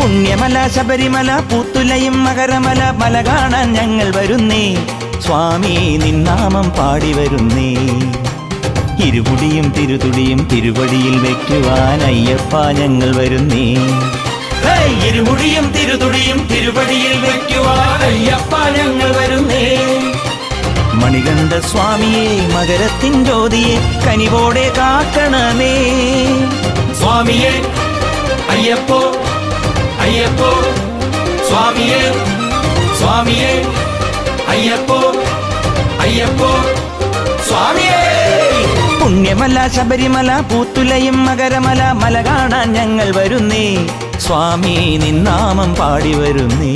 പുണ്യമല ശബരിമല പൂത്തുലയും മകരമല മല കാണാൻ ഞങ്ങൾ വരുന്നേ. സ്വാമി നിന്നാമം പാടി വരുന്നേ. ഇരുപുടിയും തിരുതുടിയും തിരുവടിയിൽ വെക്കുവാൻ അയ്യപ്പ ഞങ്ങൾ വരുന്നേ! ഇരുമുടിയും തിരുതുടിയും തിരുവടിയിൽ വെക്കുവാൻ അയ്യപ്പ ഞങ്ങൾ വരുന്നേ. മണികണ്ഠ സ്വാമിയെ മകരത്തിൻ ജ്യോതിയെ കനിവോടെ കാക്കണമേ. സ്വാമിയെ അയ്യപ്പോ അയ്യപ്പോ സ്വാമിയെ സ്വാമിയെ അയ്യപ്പോ അയ്യപ്പോ സ്വാമിയേ. പുണ്യമല ശബരിമല പൂത്തുലയും മകരമല മല കാണാൻ ഞങ്ങൾ വരുന്നേ. സ്വാമി നിന്നാമം പാടി വരുന്നേ.